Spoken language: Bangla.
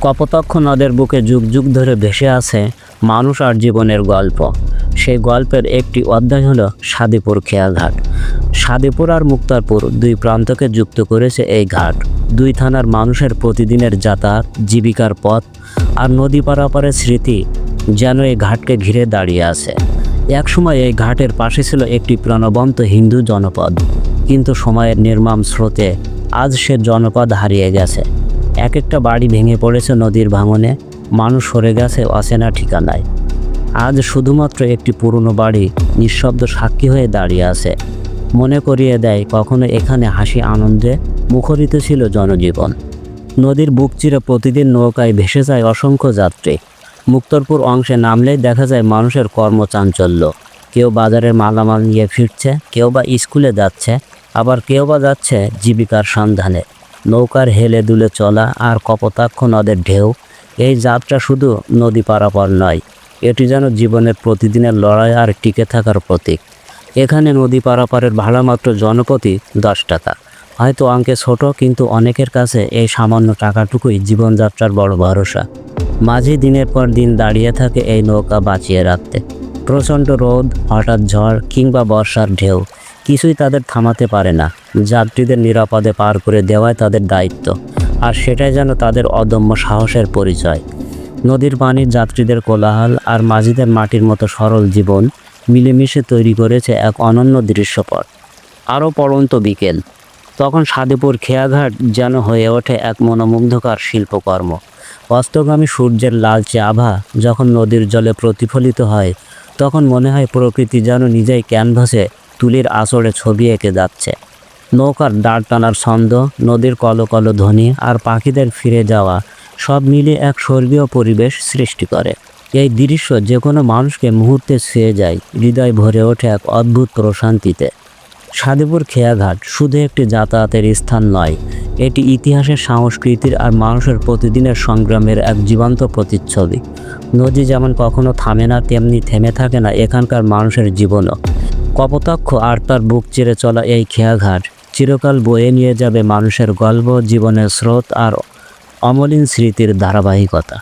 কপোতাক্ষ নদের বুকে যুগ যুগ ধরে ভেসে আছে মানুষ আর জীবনের গল্প। সেই গল্পের একটি অধ্যায় হলো সাদিপুর খেয়াঘাট। সাদিপুর আর মুক্তারপুর দুই প্রান্তকে যুক্ত করেছে এই ঘাট। দুই থানার মানুষের প্রতিদিনের যাতায়াত, জীবিকার পথ আর নদী পারাপারের স্মৃতি যেন এই ঘাটকে ঘিরে দাঁড়িয়ে আছে। একসময় এই ঘাটের পাশে ছিল একটি প্রাণবন্ত হিন্দু জনপদ। কিন্তু সময়ের নির্মাম স্রোতে আজ সে জনপদ হারিয়ে গেছে। এক একটা বাড়ি ভেঙে পড়েছে নদীর ভাঙনে। মানুষ সরে গেছে অচেনা ঠিকানায়। আজ শুধুমাত্র একটি পুরনো বাড়ি নিঃশব্দ সাক্ষী হয়ে দাঁড়িয়ে আছে। মনে করিয়ে দেয়, কখনো এখানে হাসি আনন্দে মুখরিত ছিল জনজীবন। নদীর বুক চিরে প্রতিদিন নৌকায় ভেসে যায় অসংখ্য যাত্রী। মুক্তরপুর অংশে নামলেই দেখা যায় মানুষের কর্মচাঞ্চল্য। কেউ বাজারের মালামাল নিয়ে ফিরছে, কেউ বা স্কুলে যাচ্ছে, আবার কেউ বা যাচ্ছে জীবিকার সন্ধানে। নৌকার হেলে দুলে চলা আর কপোতাক্ষ নদের ঢেউ, এই যাত্রা শুধু নদী পারাপার নয়, এটি যেন জীবনের প্রতিদিনের লড়াই আর টিকে থাকার প্রতীক। এখানে নদী পারাপারের ভাড়া মাত্র দশ টাকা। হয়তো অঙ্কে ছোট, কিন্তু অনেকের কাছে এই সামান্য টাকাটুকুই জীবনযাত্রার বড় ভরসা। মাঝে দিনের পর দিন দাঁড়িয়ে থাকে এই নৌকা বাঁচিয়ে রাখতে। প্রচণ্ড রোদ, হঠাৎ ঝড় কিংবা বর্ষার ঢেউ কিছুই তাদের থামাতে পারে না। যাত্রীদের নিরাপদে পার করে দেওয়াই তাদের দায়িত্ব, আর সেটাই যেন তাদের অদম্য সাহসের পরিচয়। নদীর পানি যাত্রীদের কোলাহল আর মাঝিদের মাটির মতো সরল জীবন মিলেমিশে তৈরি করেছে এক অনন্য দৃশ্যপট। আরও পড়ন্ত বিকেল, তখন সাদেপুর খেয়াঘাট যেন হয়ে ওঠে এক মনোমুগ্ধকর শিল্পকর্ম। অস্তগামী সূর্যের লালচে আভা যখন নদীর জলে প্রতিফলিত হয়, তখন মনে হয় প্রকৃতি যেন নিজেই ক্যানভাসে তুলির আঁচড়ে ছবি এঁকে যাচ্ছে। নৌকার দাঁড় টানার ছন্দ, নদীর কলকল ধ্বনি আর পাখিদের ফিরে যাওয়া সব মিলে এক স্বর্গীয় পরিবেশ সৃষ্টি করে। এই দৃশ্য যে কোনো মানুষকে মুহূর্তে ছুঁয়ে যায়, হৃদয় ভরে ওঠে এক অদ্ভুত প্রশান্তিতে। সাদেপুর খেয়াঘাট শুধু একটি যাতায়াতের স্থান নয়, এটি ইতিহাসের, সংস্কৃতির আর মানুষের প্রতিদিনের সংগ্রামের এক জীবন্ত প্রতিচ্ছবি। নদী যেমন কখনো থামে না, তেমনি থেমে থাকে না এখানকার মানুষের জীবনও। কপোতাক্ষ আর তার বুক চিরে চলা এই খেয়াঘাট চিরকাল বয়ে নিয়ে যাবে মানুষের গল্প, জীবনের স্রোত আর অমলিন স্মৃতির ধারাবাহিকতা।